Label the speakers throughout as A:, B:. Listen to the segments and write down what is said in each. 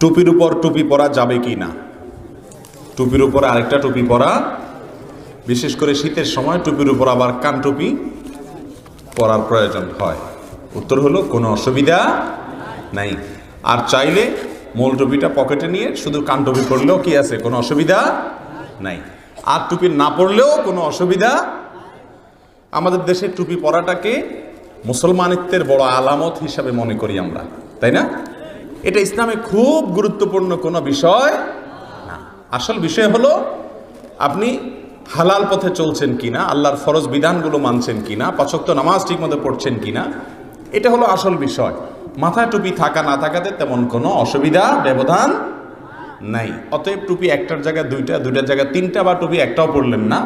A: টুপির উপর টুপি পরা যাবে কি না? টুপির উপর আরেকটা টুপি পরা, বিশেষ করে শীতের সময় টুপির উপর আবার কান টুপি পরার প্রয়োজন হয়। উত্তর হলো, কোনো অসুবিধা নাই। আর চাইলে মূল টুপিটা পকেটে নিয়ে শুধু কান টুপি পরলেও কি আছে? কোনো অসুবিধা নাই। আর টুপি না পরলেও কোনো অসুবিধা আমাদের দেশে টুপি পরাটাকে মুসলমানিত্বের বড় আলামত হিসাবে মনে করি আমরা, তাই না? এটা ইসলামে খুব গুরুত্বপূর্ণ কোনো বিষয় না। আসল বিষয় হলো, আপনি হালাল পথে চলছেন কিনা, আল্লাহর ফরজ বিধানগুলো মানছেন কিনা, পাচক্ত নামাজ ঠিক মতো পড়ছেন কিনা, এটা হলো আসল বিষয়। মাথায় টুপি থাকা না থাকাতে তেমন কোনো অসুবিধা, ব্যবধান নাই। অতএব টুপি একটার জায়গায় দুইটা, দুইটার জায়গায় তিনটা বা টুপি একটাও পড়লেন না,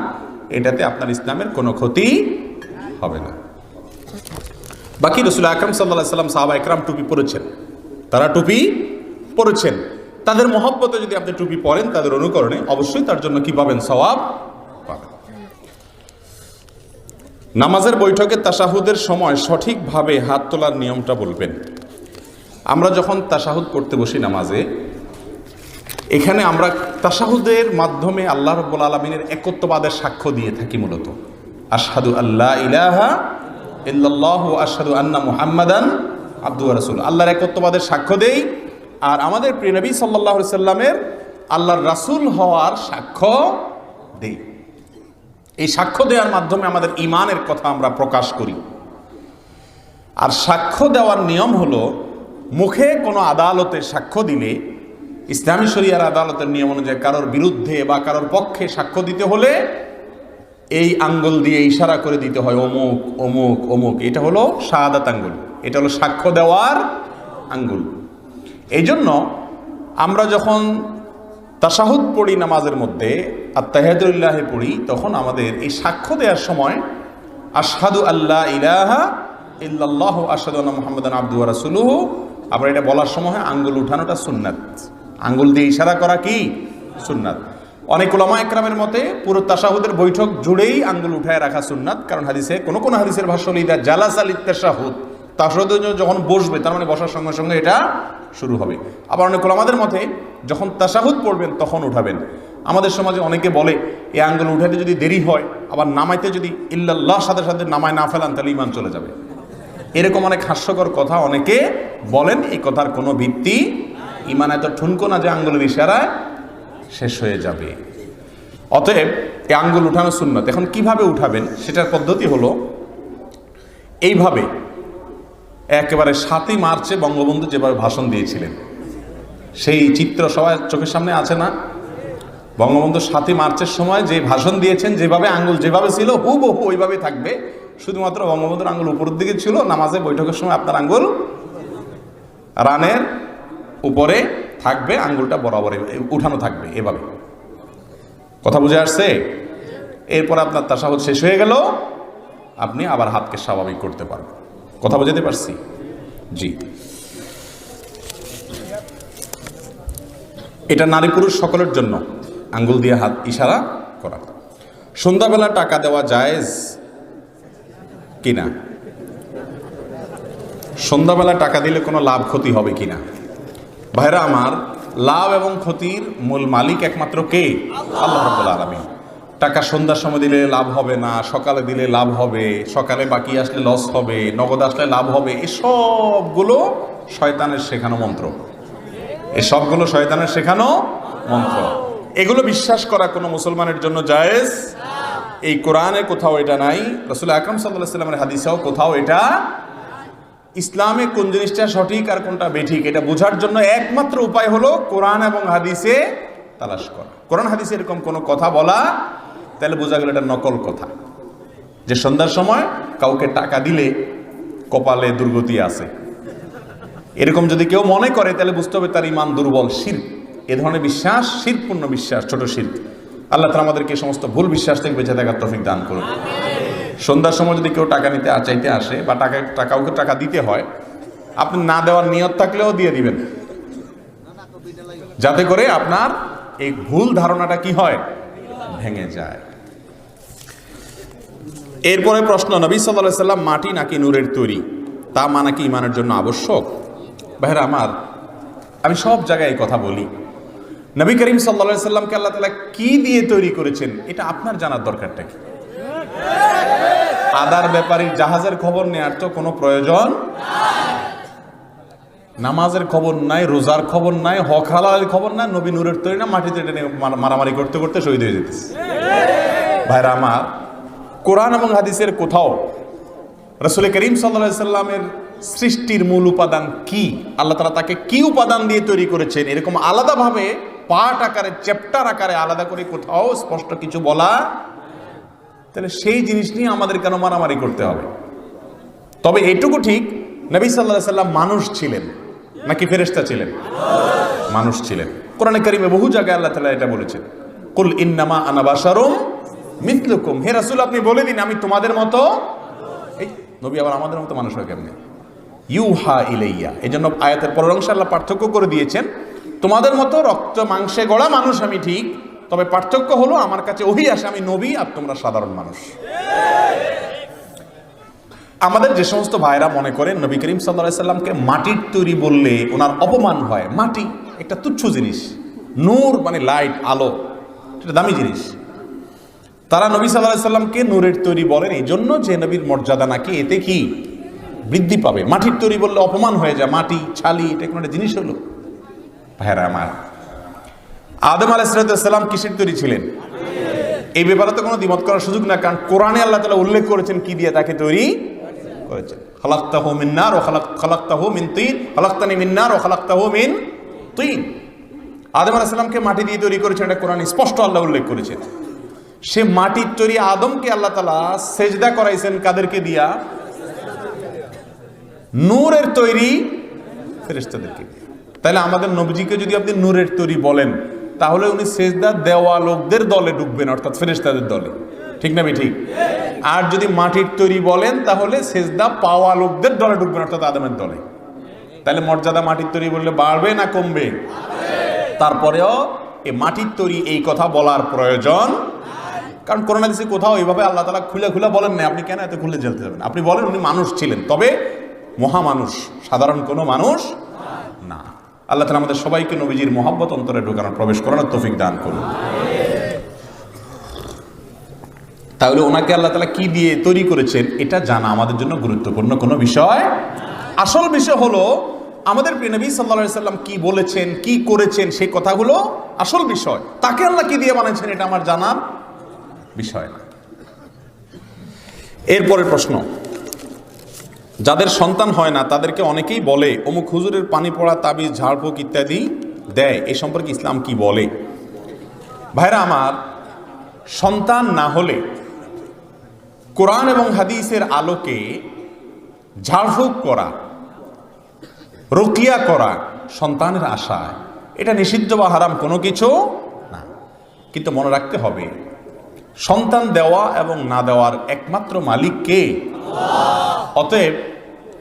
A: এটাতে আপনার ইসলামের কোনো ক্ষতি হবে না। বাকি রসুল আকরম সাল্লাহ সাল্লাম সাহাবা একরাম টুপি পরেছেন। তারা টুপি পরেছেন। তাদের মহব্বতে যদি আপনি টুপি পরেন, তাদের অনুকরণে অবশ্যই তার জন্য কি পাবেন? সওয়াব নামাজের বৈঠকে তাসাহুদের সময় সঠিকভাবে হাত তোলার নিয়মটা বলবেন। আমরা যখন তাসাহুদ করতে বসি নামাজে, এখানে আমরা তাসাহুদের মাধ্যমে আল্লাহ রব্বুল আলমিনের একত্ববাদের সাক্ষ্য দিয়ে থাকি মূলত। আশহাদু আল্লাহ ইলাহা ইল্লাল্লাহু আশহাদু আন্না মুহাম্মাদান আব্দু রাসূল আল্লাহর একত্ববাদের সাক্ষ্য দেই। আর আমাদের প্রিয় নবী সাল্লাল্লাহু সাল্লামের আল্লাহর রাসূল হওয়ার সাক্ষ্য দেই। এই সাক্ষ্য দেওয়ার মাধ্যমে আমাদের ইমানের কথা আমরা প্রকাশ করি। আর সাক্ষ্য দেওয়ার নিয়ম হলো, মুখে কোনো আদালতে সাক্ষ্য দিলে, ইসলামী শরিয়ার আদালতের নিয়ম অনুযায়ী কারোর বিরুদ্ধে বা কারোর পক্ষে সাক্ষ্য দিতে হলে এই আঙ্গুল দিয়ে ইশারা করে দিতে হয়, অমুক অমুক অমুক। এটা হলো শাহাদাত আঙ্গুল। এটা হলো সাক্ষ্য দেওয়ার আঙ্গুল। এই জন্য আমরা যখন তাসাহুদ পড়ি নামাজের মধ্যে আর তাহাদুল্লাহে পড়ি, তখন আমাদের এই সাক্ষ্য দেওয়ার সময়, আশহাদু আল্লাহ ইলাহা ইল্লাল্লাহ আশহাদু আন্না মুহাম্মাদান আব্দু রাসূলুহু। আবার এটা বলার সময় আঙ্গুল উঠানোটা সুন্নাত। আঙ্গুল দিয়ে ইশারা করা কি? সুন্নাত। অনেক ওলামা একরামের মতে পুরো তাসাহুদের বৈঠক জুড়েই আঙ্গুল উঠায় রাখা সুন্নাত, কারণ হাদিসে কোনো কোনো হাদিসের ভাষ্য লিদা জালাস আল তাসাহুদ তাসাহুদের জন্য যখন বসবে, তার মানে বসার সঙ্গে সঙ্গে এটা শুরু হবে। আবার অনেক আমাদের মতে, যখন তাসাহুদ পড়বেন, তখন উঠাবেন। আমাদের সমাজে অনেকে বলে এই আঙ্গুল উঠাতে যদি দেরি হয়, আবার নামাইতে যদি ইল্লাল্লাহ সাথে সাথে নামায় না ফেলান, তাহলে ইমান চলে যাবে। এরকম অনেক হাস্যকর কথা অনেকে বলেন, এই কথার কোনো ভিত্তি ইমান এত ঠুনকো না যে আঙ্গুলের ইশারায় শেষ হয়ে যাবে। অতএব, এই আঙ্গুল উঠানো সুন্নত। এখন কীভাবে উঠাবেন? সেটার পদ্ধতি হলো, এইভাবে একেবারে সাতই মার্চে বঙ্গবন্ধু যেভাবে ভাষণ দিয়েছিলেন, সেই চিত্র সবাই চোখের সামনে আছে না? বঙ্গবন্ধু সাতই মার্চের সময় যে ভাষণ দিয়েছেন, যেভাবে আঙ্গুল যেভাবে ছিল, হুবহু ওইভাবে থাকবে। শুধুমাত্র বঙ্গবন্ধুর আঙ্গুল উপরের দিকে ছিল, নামাজে বৈঠকের সময় আপনার আঙ্গুল রানের উপরে থাকবে, আঙ্গুলটা বরাবর উঠানো থাকবে এভাবে। কথা বুঝে আসছে? এরপর আপনার তাসাহত শেষ হয়ে গেল, আপনি আবার হাতকে স্বাভাবিক করতে পারবেন। কথা বোঝাতে পারছি? জি। এটা নারী পুরুষ সকলের জন্য। আঙ্গুল দিয়ে হাত ইশারা করা। সন্ধ্যাবেলা টাকা দেওয়া জায়েজ কিনা? সন্ধ্যাবেলা টাকা দিলে কোনো লাভ ক্ষতি হবে কিনা? ভাইরা আমার, লাভ এবং ক্ষতির মূল মালিক একমাত্র কে? আল্লাহ আলামিন। টাকা সন্ধ্যার সময় দিলে লাভ হবে না, সকালে দিলে লাভ হবে, সকালে বাকি আসলে লস হবে, নগদ আসলে লাভ হবে, এসবগুলো শয়তানের শেখানো মন্ত্র। এসবগুলো শয়তানের শেখানো মন্ত্র। এগুলো বিশ্বাস করা কোনো মুসলমানের জন্য জায়েজ? এই কোরআনে কোথাও এটা নাই। রসুল আকরম সাল্লাহ সাল্লামের হাদিসেও কোথাও এটা ইসলামে কোন জিনিসটা সঠিক আর কোনটা বেঠিক, এটা বোঝার জন্য একমাত্র উপায় হলো কোরআন এবং হাদিসে তালাশ করা। কোরআন হাদিসে এরকম কোনো কথা বলা তাহলে বোঝা গেল এটা নকল কথা। যে সন্ধ্যার সময় কাউকে টাকা দিলে কপালে দুর্গতি আছে। এরকম যদি কেউ মনে করে, তাহলে বুঝতে হবে তার ইমান দুর্বল শির। এ ধরনের বিশ্বাস, শিরপূর্ণ বিশ্বাস, ছোট শির। আল্লাহ তালা আমাদেরকে সমস্ত ভুল বিশ্বাস থেকে বেঁচে থাকার তফিক দান করুন। সন্ধ্যার সময় যদি কেউ টাকা নিতে চাইতে আসে বা টাকা কাউকে টাকা দিতে হয়, আপনি না দেওয়ার নিয়ত থাকলেও দিয়ে দিবেন। যাতে করে আপনার এই ভুল ধারণাটা কি হয়? ভেঙে যায়। এরপরে প্রশ্ন, নবী সাল্লাহ সাল্লাম মাটি নাকি নূরের তৈরি? তা মানা কি ইমানের জন্য আবশ্যক? ভাইরা আমার, আমি সব জায়গায় এই কথা বলি। নবী করিম সাল্লা সাল্লামকে আল্লাহ তালা কি দিয়ে তৈরি করেছেন, এটা আপনার জানার দরকারটা কি? আদার ব্যাপারীর জাহাজের খবর নেওয়ার তো কোনো প্রয়োজন নামাজের খবর নাই, রোজার খবর নাই, হক হালালের খবর নাই, নবী নূরের তৈরি না, মাটিতে মারামারি করতে করতে শহীদ হয়ে যেতেছে। ভাইরা আমার কোরআন এবং হাদিসের কোথাও রসুল করিম সাল্লা সাল্লামের সৃষ্টির মূল উপাদান কি? আল্লাহ তালা তাকে কি উপাদান দিয়ে তৈরি করেছেন? এরকম আলাদাভাবে পার্ট আকারে, চ্যাপ্টার আকারে আলাদা করে কোথাও স্পষ্ট কিছু বলা তাহলে সেই জিনিস নিয়ে আমাদের কেন মারামারি করতে হবে? তবে এইটুকু ঠিক, নবী সাল্লাহ সাল্লাম মানুষ ছিলেন। নাকি ফেরেশতা ছিলেন? মানুষ ছিলেন। কোরআনে কারিমে বহু জায়গায় আল্লাহ তালা এটা বলেছেন। কুল ইন্নামা আনাবাসারুম মিথলুকুম। হে রাসুল, আপনি বলে দিন, আমি তোমাদের মতো এই নবী আবার আমাদের মতো মানুষ হয় কেমনে? ইউহা ইলাইয়া। এই জন্য আয়াতের পরের অংশে আল্লাহ পার্থক্য করে দিয়েছেন। তোমাদের মতো রক্ত, মাংসে গড়া মানুষ আমি ঠিক, তবে পার্থক্য হলো আমার কাছে ওহি আসে, আমি নবী আর তোমরা সাধারণ মানুষ। আমাদের যে সমস্ত ভাইরা মনে করেন নবী করিম সাল্লা সাল্লামকে মাটির তৈরি বললে ওনার অপমান হয়। মাটি, একটা তুচ্ছ জিনিস। নূর মানে লাইট, আলো। এটা দামি জিনিস। তারা নবী সাল্লাহ সাল্লামকে নূরের তৈরি বলেন, এই জন্য যে নবীর মর্যাদা নাকি এতে কি বৃদ্ধি পাবে? মাটির তৈরি বললে অপমান হয়ে যায়, মাটি, ছালি, এটা কোনো একটা জিনিস হলো? ভাইরা আমার, আদম আলাইসালাম কিসের তৈরি ছিলেন? এই ব্যাপারে তো কোনো দ্বিমত করার সুযোগ না, কারণ কোরআনে আল্লাহ তালা উল্লেখ করেছেন কি দিয়ে তাকে তৈরি করেছেন। খালাক্তাহু মিন্নার ও খালাক, খালাক্তাহু মিন তিন, খালাক্তানি মিন্নার ও খালাক্তাহু মিন তিন। আদম আলাইসালামকে মাটি দিয়ে তৈরি করেছেন, এটা কোরআন স্পষ্ট আল্লাহ উল্লেখ করেছেন। সে মাটির তৈরি আদমকে আল্লাহ তালা সেজদা করাইছেন কাদেরকে দিয়া? নূরের তৈরি ফেরেস্তাদেরকে তাহলে আমাদের নবজিকে যদি আপনি নূরের তৈরি বলেন, তাহলে উনি সেজদা দেওয়া লোকদের দলে ঢুকবেন, অর্থাৎ ফেরেস্তাদের দলে। ঠিক না ঠিক? আর যদি মাটির তৈরি বলেন, তাহলে সেজদা পাওয়া লোকদের দলে ঢুকবেন, অর্থাৎ আদমের দলে। তাহলে মর্যাদা মাটির তৈরি বললে বাড়বে না কমবে? তারপরেও এ মাটির তৈরি এই কথা বলার প্রয়োজন কারণ করোনা দিচ্ছে কোথাও, এইভাবে আল্লাহ তালা খুলে খুলে বলেন না আপনি কেন এত খুলে জ্বলতে যাবেন? আপনি বলেন উনি মানুষ ছিলেন, তবে মহামানুষ, সাধারণ কোনো মানুষ না। আল্লাহ তালা আমাদের সবাইকে নবীজির মহাব্বত অন্তরে ঢোকানোর প্রবেশ করানোর তৌফিক দান করুন। তাহলে ওনাকে আল্লাহ তালা কি দিয়ে তৈরি করেছেন, এটা জানা আমাদের জন্য গুরুত্বপূর্ণ কোনো বিষয় আসল বিষয় হলো, আমাদের নবী সাল্লা সাল্লাম কি বলেছেন, কি করেছেন, সেই কথাগুলো আসল বিষয়। তাকে আল্লাহ কি দিয়ে বানিয়েছেন, এটা আমার জানার বিষয় এরপরের প্রশ্ন, যাদের সন্তান হয় না, তাদেরকে অনেকেই বলে, অমুক হুজুরের পানি পড়া, তাবিজ, ঝাড়ফুঁক ইত্যাদি দেয়। এ সম্পর্কে ইসলাম কি বলে? ভাইরা আমার, সন্তান না হলে কোরআন এবং হাদিসের আলোকে ঝাড়ফুঁক করা, রকিয়া করা সন্তানের আশায়, এটা নিষিদ্ধ বা হারাম কোনো কিছু না। কিন্তু মনে রাখতে হবে সন্তান দেওয়া এবং না দেওয়ার একমাত্র মালিক কে? অতএব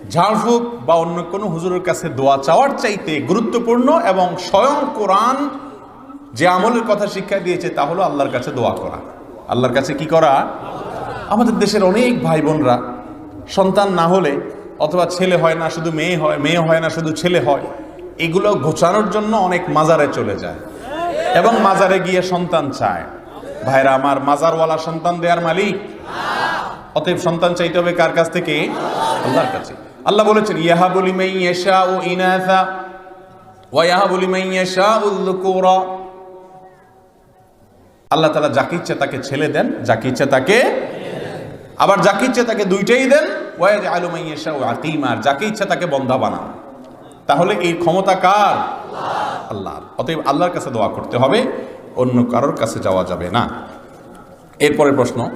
A: ঝাড়ফুঁক বা অন্য কোনো হুজুরের কাছে দোয়া চাওয়ার চাইতে গুরুত্বপূর্ণ এবং স্বয়ং কোরআন যে আমলের কথা শিক্ষা দিয়েছে তা হলো আল্লাহর কাছে দোয়া করা। আল্লাহর কাছে কি করা? আমাদের দেশের অনেক ভাই বোনরা সন্তান না হলে অথবা ছেলে হয় না, শুধু মেয়ে হয় মেয়ে হয় না, শুধু ছেলে হয়, এগুলো ঘোচানোর জন্য অনেক মাজারে চলে যায় এবং মাজারে গিয়ে সন্তান চায়। ভাইরা, আমার মাজারওয়ালা সন্তান দেওয়ার মালিক। অতএব সন্তান চাইতে হবে কার কাছ থেকে? আল্লাহর কাছে। আল্লাহ বলেছেন ইহা বলি মাই ইয়াশা ও ইনাথা ওয়া ইহা বলি মাই ইয়াশা উল্লুকুরা আল্লাহ তাআলা যাকে ইচ্ছা তাকে ছেলে দেন, যাকে ইচ্ছা তাকে আবার যাকে ইচ্ছা তাকে দুইটাই দেন। ওয়াজ আলু মাই ইয়াশা ও আকিমার যাকে ইচ্ছা তাকে বন্ধা বানান। তাহলে এই ক্ষমতা কার? আল্লাহর। অতএব আল্লাহর কাছে দোয়া করতে হবে। অন্য কারোর কাছে যাওয়া যাবে না। এরপরের প্রশ্ন,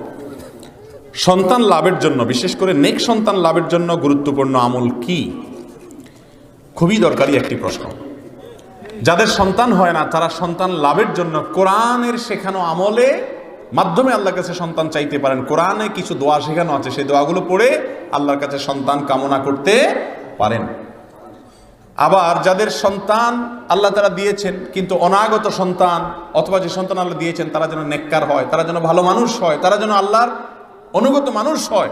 A: সন্তান লাভের জন্য, বিশেষ করে নেক সন্তান লাভের জন্য গুরুত্বপূর্ণ আমল কি? খুবই দরকারি একটি প্রশ্ন। যাদের সন্তান হয় না, তারা সন্তান লাভের জন্য কোরআনের শেখানো আমলে মাধ্যমে আল্লাহর কাছে সন্তান চাইতে পারেন। কোরআনে কিছু দোয়া শেখানো আছে, সেই দোয়াগুলো পড়ে আল্লাহর কাছে সন্তান কামনা করতে পারেন। আবার যাদের সন্তান আল্লাহ তারা দিয়েছেন কিন্তু অনাগত সন্তান অথবা যে সন্তান আল্লাহ দিয়েছেন তারা যেন নেককার হয় তারা যেন ভালো মানুষ হয় তারা যেন আল্লাহর অনুগত মানুষ হয়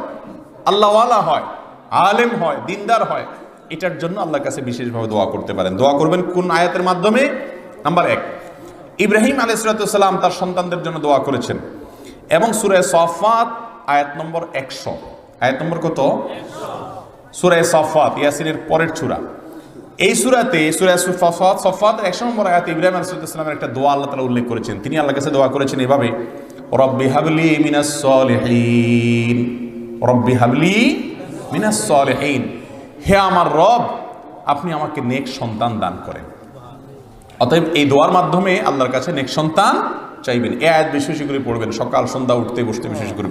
A: আল্লাহওয়ালা হয় আলেম হয় দিনদার হয় এটার জন্য আল্লাহর কাছে বিশেষভাবে দোয়া করতে পারেন। দোয়া করবেন কোন আয়াতের মাধ্যমে? নাম্বার এক ইব্রাহিম আলাইসালাম তার সন্তানদের জন্য দোয়া করেছেন এবং সুরায় সফাত আয়াত নম্বর একশো। আয়াত নম্বর কত? সুরায় সফাত ইয়াসিনের পরের চূড়া এই সুরাতে সফাত একশো নম্বর আয়াতে ইব্রাহিম আলাইসালামের একটা দোয়া আল্লাহ তালা উল্লেখ করেছেন। তিনি আল্লাহ কাছে দোয়া করেছেন এভাবে, রব্বি হাবলি মিনাস সলিহিন, রব্বি হাবলি মিনাস সলিহিন। হে আমার রব, আপনি আমাকে নেক সন্তান দান করেন। অতএব এই দোয়ার মাধ্যমে আল্লাহর কাছে নেক সন্তান চাইবেন। এ আয়াত বেশি বেশি করে পড়বেন, সকাল, সন্ধ্যা, উঠতে, বসতে বেশি বেশি করে